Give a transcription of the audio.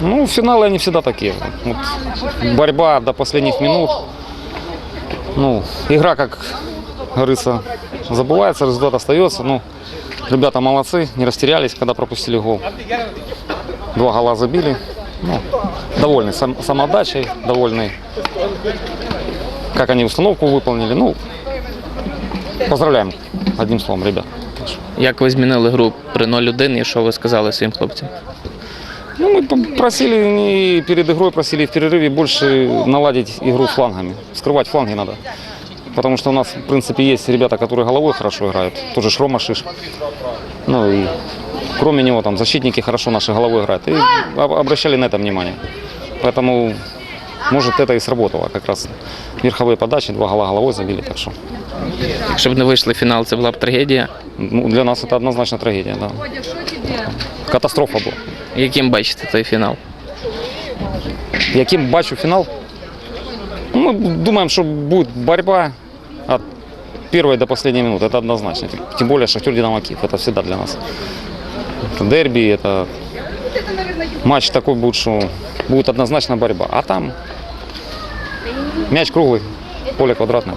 Ну, финалы они всегда такие. Вот борьба до последних минут. Ну, игра, как говорится, забывается, результат остается. Ну, ребята молодцы, не растерялись, когда пропустили гол. Два гола забили. Ну, довольны сам- самоотдачей, довольны, как они установку выполнили. Ну, поздравляем, одним словом, ребят. Як ви змінили гру при 0-1 і що ви сказали своїм хлопцям? Ну, мы п- просили не перед игрой, просили в перерыве больше наладить игру флангами. Скрывать фланги надо. Потому что у нас, в принципе, есть ребята, которые головой хорошо играют. Тоже Шрома Шиш. Ну и кроме него там защитники хорошо наши головой играют. И об- обращали на это внимание. Поэтому, может, это и сработало. Как раз верховые подачи, два гола головой забили. Так что Якщо б не вийшли в фінал, це була б трагедія. ну, для нас это однозначно трагедия. Да. Катастрофа была. Яким бачите той фінал? Яким бачу фінал? Ми думаємо, що буде боротьба від першої до останньої минути. Це однозначно. Тим більше Шахтер Динамо Київ. Це завжди для нас. Дербі, Это матч такой будет, что будет однозначна борьба. А там м'яч круглый, поле квадратное.